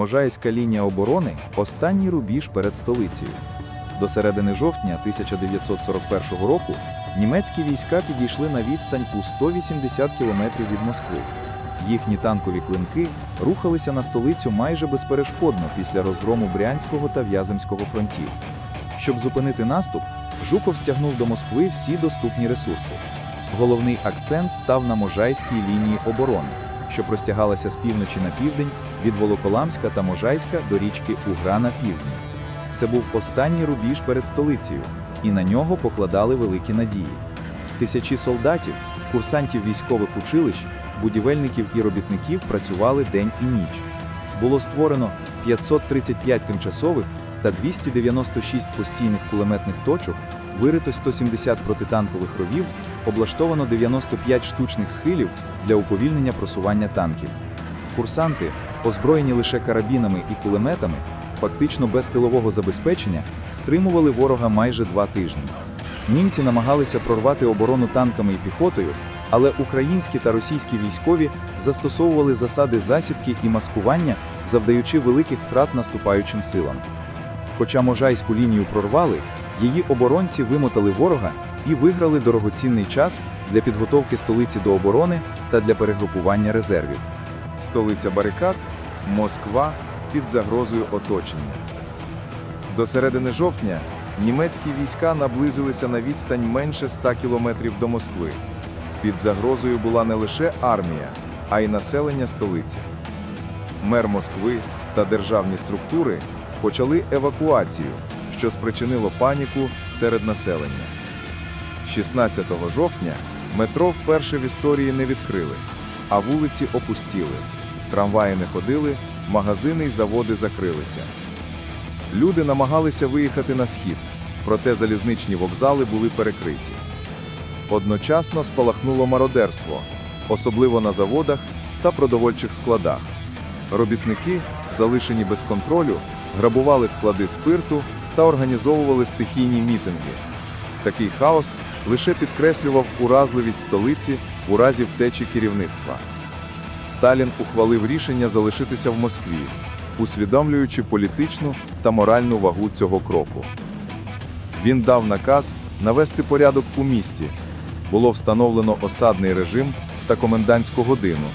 Можайська лінія оборони останній рубіж перед столицею. До середини жовтня 1941 року німецькі війська підійшли на відстань у 180 кілометрів від Москви. Їхні танкові клинки рухалися на столицю майже безперешкодно після розгрому Брянського та В'яземського фронтів. Щоб зупинити наступ, Жуков стягнув до Москви всі доступні ресурси. Головний акцент став на Можайській лінії оборони, що простягалася з півночі на південь від Волоколамська та Можайська до річки Угра на півдні. Це був останній рубіж перед столицею, і на нього покладали великі надії. Тисячі солдатів, курсантів військових училищ, будівельників і робітників працювали день і ніч. Було створено 535 тимчасових та 296 постійних кулеметних точок, вирито 170 протитанкових ровів, облаштовано 95 штучних схилів для уповільнення просування танків. Курсанти, озброєні лише карабінами і кулеметами, фактично без тилового забезпечення, стримували ворога майже два тижні. Німці намагалися прорвати оборону танками і піхотою, але українські та російські військові застосовували засади засідки і маскування, завдаючи великих втрат наступаючим силам. Хоча Можайську лінію прорвали, її оборонці вимотали ворога і виграли дорогоцінний час для підготовки столиці до оборони та для перегрупування резервів. Столиця барикад Москва під загрозою оточення. До середини жовтня німецькі війська наблизилися на відстань менше 100 кілометрів до Москви. Під загрозою була не лише армія, а й населення столиці. Мер Москви та державні структури почали евакуацію, що спричинило паніку серед населення. 16 жовтня метро вперше в історії не відкрили, а вулиці опустіли. Трамваї не ходили, магазини й заводи закрилися. Люди намагалися виїхати на схід, проте залізничні вокзали були перекриті. Одночасно спалахнуло мародерство, особливо на заводах та продовольчих складах. Робітники, залишені без контролю, грабували склади спирту та організовували стихійні мітинги. Такий хаос лише підкреслював уразливість столиці у разі втечі керівництва. Сталін ухвалив рішення залишитися в Москві, усвідомлюючи політичну та моральну вагу цього кроку. Він дав наказ навести порядок у місті. Було встановлено осадний режим та комендантську годину.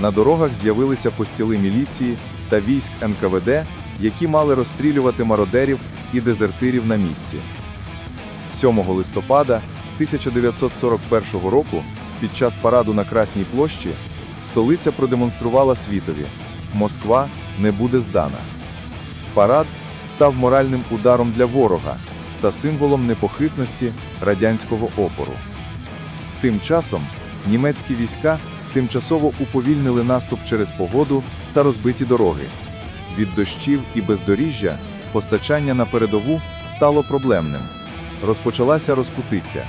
На дорогах з'явилися постіли міліції та військ НКВД, які мали розстрілювати мародерів і дезертирів на місці. 7 листопада 1941 року під час параду на Красній площі столиця продемонструвала світові Москва не буде здана. Парад став моральним ударом для ворога та символом непохитності радянського опору. Тим часом німецькі війська тимчасово уповільнили наступ через погоду та розбиті дороги. Від дощів і бездоріжжя постачання на передову стало проблемним. Розпочалася розпутиця.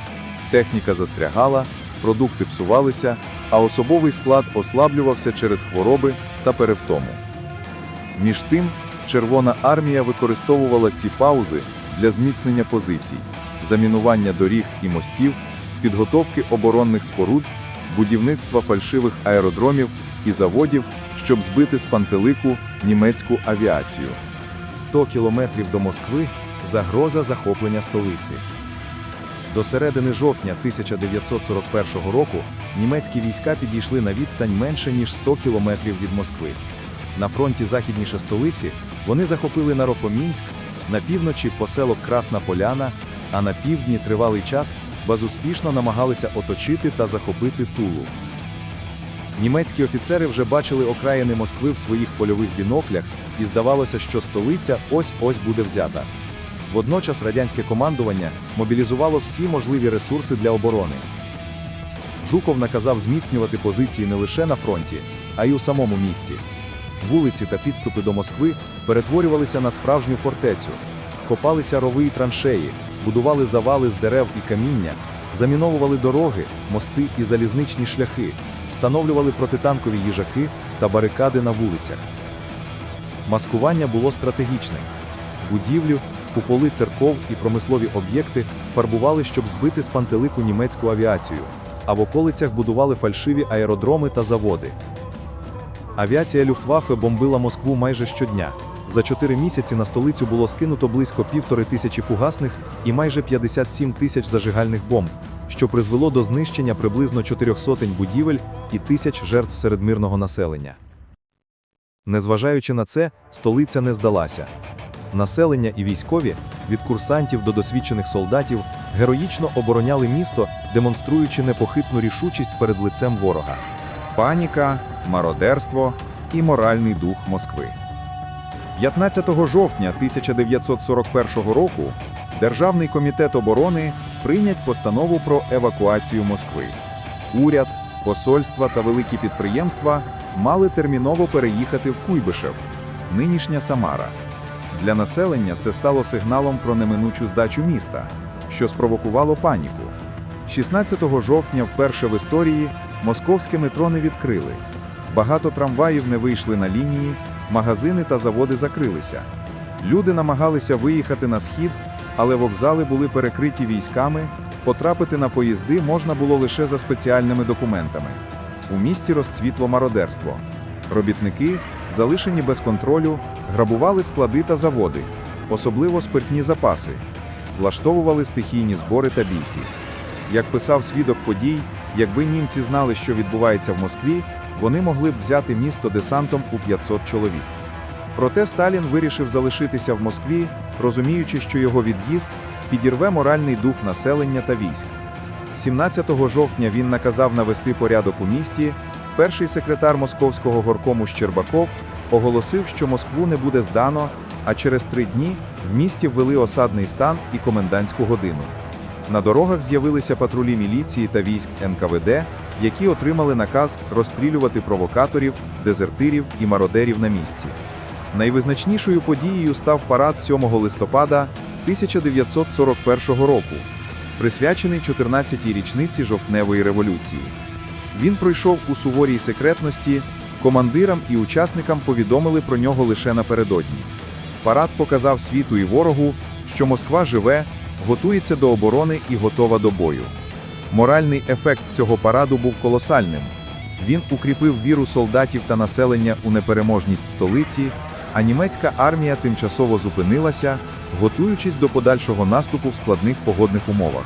Техніка застрягала, продукти псувалися, а особовий склад ослаблювався через хвороби та перевтому. Між тим, Червона армія використовувала ці паузи для зміцнення позицій, замінування доріг і мостів, підготовки оборонних споруд, будівництва фальшивих аеродромів і заводів, щоб збити з пантелику німецьку авіацію. 100 кілометрів до Москви загроза захоплення столиці. До середини жовтня 1941 року німецькі війська підійшли на відстань менше ніж 100 кілометрів від Москви. На фронті західніше столиці вони захопили Нарофомінськ, на півночі поселок Красна Поляна, а на півдні тривалий час безуспішно намагалися оточити та захопити Тулу. Німецькі офіцери вже бачили окраїни Москви в своїх польових біноклях, і здавалося, що столиця ось-ось буде взята. Водночас радянське командування мобілізувало всі можливі ресурси для оборони. Жуков наказав зміцнювати позиції не лише на фронті, а й у самому місті. Вулиці та підступи до Москви перетворювалися на справжню фортецю, копалися рови і траншеї, будували завали з дерев і каміння, заміновували дороги, мости і залізничні шляхи, встановлювали протитанкові їжаки та барикади на вулицях. Маскування було стратегічним. Будівлю, куполи церков і промислові об'єкти фарбували, щоб збити з пантелику німецьку авіацію, а в околицях будували фальшиві аеродроми та заводи. Авіація Люфтваффе бомбила Москву майже щодня. За чотири місяці на столицю було скинуто близько півтори тисячі фугасних і майже 57 тисяч зажигальних бомб, що призвело до знищення приблизно чотирьох сотень будівель і тисяч жертв серед мирного населення. Незважаючи на це, столиця не здалася. Населення і військові, від курсантів до досвідчених солдатів, героїчно обороняли місто, демонструючи непохитну рішучість перед лицем ворога. Паніка, мародерство і моральний дух Москви. 15 жовтня 1941 року Державний комітет оборони прийнять постанову про евакуацію Москви. Уряд, посольства та великі підприємства мали терміново переїхати в Куйбишев, нинішня Самара. Для населення це стало сигналом про неминучу здачу міста, що спровокувало паніку. 16 жовтня вперше в історії московське метро не відкрили. Багато трамваїв не вийшли на лінії, магазини та заводи закрилися. Люди намагалися виїхати на схід, але вокзали були перекриті військами, потрапити на поїзди можна було лише за спеціальними документами. У місті розцвітло мародерство. Робітники, залишені без контролю, грабували склади та заводи, особливо спиртні запаси, влаштовували стихійні збори та бійки. Як писав свідок подій, якби німці знали, що відбувається в Москві, вони могли б взяти місто десантом у 500 чоловік. Проте Сталін вирішив залишитися в Москві, розуміючи, що його від'їзд підірве моральний дух населення та військ. 17 жовтня він наказав навести порядок у місті. Перший секретар московського горкому Щербаков оголосив, що Москву не буде здано, а через три дні в місті ввели осадний стан і комендантську годину. На дорогах з'явилися патрулі міліції та військ НКВД, які отримали наказ розстрілювати провокаторів, дезертирів і мародерів на місці. Найвизначнішою подією став парад 7 листопада 1941 року, присвячений 14-й річниці жовтневої революції. Він пройшов у суворій секретності, командирам і учасникам повідомили про нього лише напередодні. Парад показав світу і ворогу, що Москва живе, готується до оборони і готова до бою. Моральний ефект цього параду був колосальним. Він укріпив віру солдатів та населення у непереможність столиці, а німецька армія тимчасово зупинилася, готуючись до подальшого наступу в складних погодних умовах.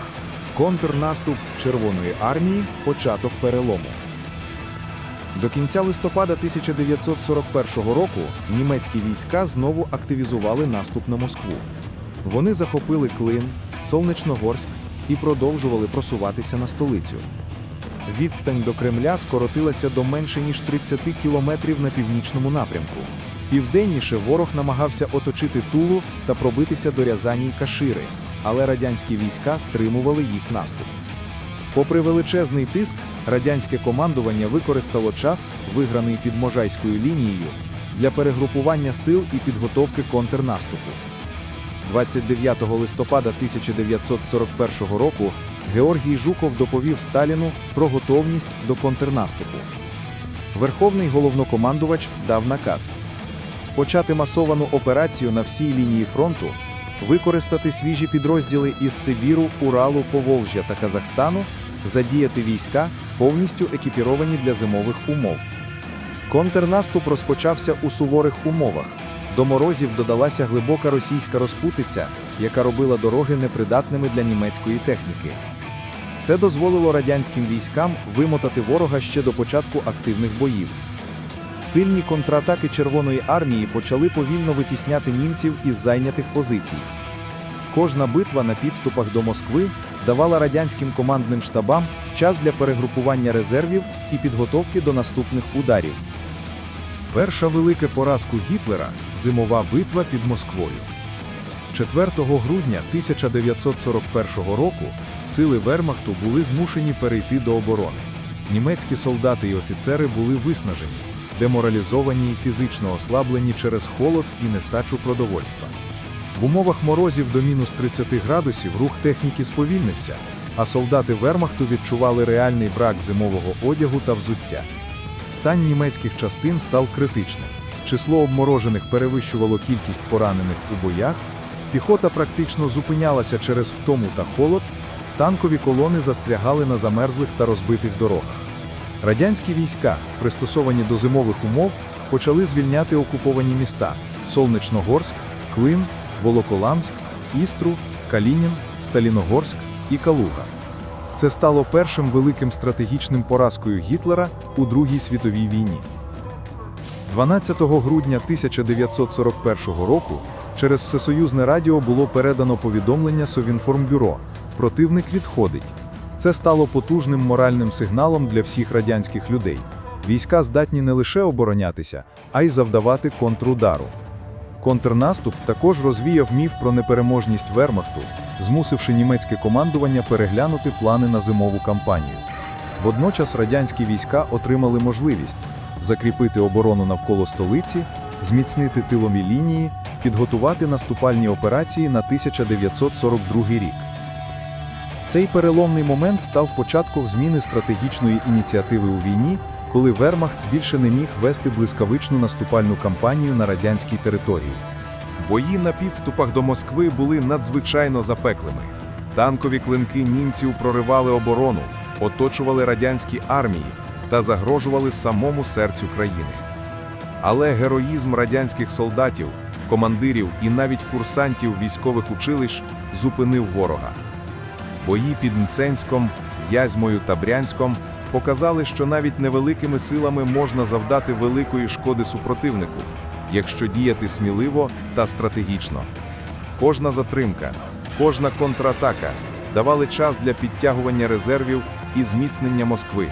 Контрнаступ Червоної армії початок перелому. До кінця листопада 1941 року німецькі війська знову активізували наступ на Москву. Вони захопили Клин, Солнечногорськ і продовжували просуватися на столицю. Відстань до Кремля скоротилася до менше ніж 30 кілометрів на північному напрямку. Південніше ворог намагався оточити Тулу та пробитися до Рязані й Кашири, але радянські війська стримували їх наступ. Попри величезний тиск, радянське командування використало час, виграний під Можайською лінією, для перегрупування сил і підготовки контрнаступу. 29 листопада 1941 року Георгій Жуков доповів Сталіну про готовність до контрнаступу. Верховний головнокомандувач дав наказ почати масовану операцію на всій лінії фронту, використати свіжі підрозділи із Сибіру, Уралу, Поволжя та Казахстану, задіяти війська, повністю екіпіровані для зимових умов. Контрнаступ розпочався у суворих умовах. До морозів додалася глибока російська розпутиця, яка робила дороги непридатними для німецької техніки. Це дозволило радянським військам вимотати ворога ще до початку активних боїв. Сильні контратаки Червоної армії почали повільно витісняти німців із зайнятих позицій. Кожна битва на підступах до Москви давала радянським командним штабам час для перегрупування резервів і підготовки до наступних ударів. Перша велика поразку Гітлера зимова битва під Москвою. 4 грудня 1941 року сили Вермахту були змушені перейти до оборони. Німецькі солдати і офіцери були виснажені, деморалізовані і фізично ослаблені через холод і нестачу продовольства. В умовах морозів до мінус 30 градусів рух техніки сповільнився, а солдати Вермахту відчували реальний брак зимового одягу та взуття. Стан німецьких частин став критичним. Число обморожених перевищувало кількість поранених у боях, піхота практично зупинялася через втому та холод, танкові колони застрягали на замерзлих та розбитих дорогах. Радянські війська, пристосовані до зимових умов, почали звільняти окуповані міста Солнечногорськ, Клин, Волоколамськ, Істру, Калінін, Сталіногорськ і Калуга. Це стало першим великим стратегічним поразкою Гітлера у Другій світовій війні. 12 грудня 1941 року через Всесоюзне радіо було передано повідомлення Совінформбюро «Противник відходить». Це стало потужним моральним сигналом для всіх радянських людей. Війська здатні не лише оборонятися, а й завдавати контрудару. Контрнаступ також розвіяв міф про непереможність Вермахту, змусивши німецьке командування переглянути плани на зимову кампанію. Водночас радянські війська отримали можливість закріпити оборону навколо столиці, зміцнити тилові лінії, підготувати наступальні операції на 1942 рік. Цей переломний момент став початком зміни стратегічної ініціативи у війні, коли Вермахт більше не міг вести блискавичну наступальну кампанію на радянській території. Бої на підступах до Москви були надзвичайно запеклими. Танкові клинки німців проривали оборону, оточували радянські армії та загрожували самому серцю країни. Але героїзм радянських солдатів, командирів і навіть курсантів військових училищ зупинив ворога. Бої під Мценськом, В'язьмою та Брянськом показали, що навіть невеликими силами можна завдати великої шкоди супротивнику, якщо діяти сміливо та стратегічно. Кожна затримка, кожна контратака давали час для підтягування резервів і зміцнення Москви.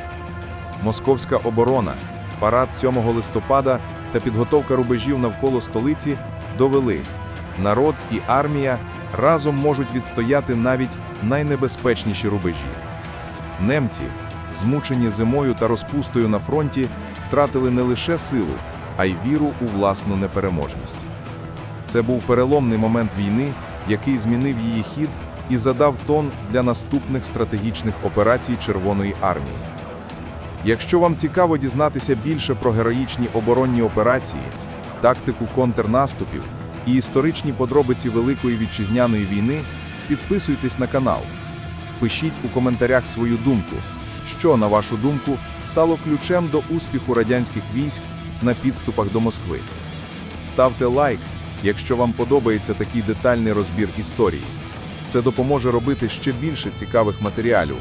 Московська оборона, парад 7 листопада та підготовка рубежів навколо столиці довели, народ і армія разом можуть відстояти навіть найнебезпечніші рубежі. Немці, змучені зимою та розпустою на фронті, втратили не лише силу, а й віру у власну непереможність. Це був переломний момент війни, який змінив її хід і задав тон для наступних стратегічних операцій Червоної армії. Якщо вам цікаво дізнатися більше про героїчні оборонні операції, тактику контрнаступів і історичні подробиці Великої вітчизняної війни, підписуйтесь на канал. Пишіть у коментарях свою думку, що, на вашу думку, стало ключем до успіху радянських військ на підступах до Москви. Ставте лайк, якщо вам подобається такий детальний розбір історії. Це допоможе робити ще більше цікавих матеріалів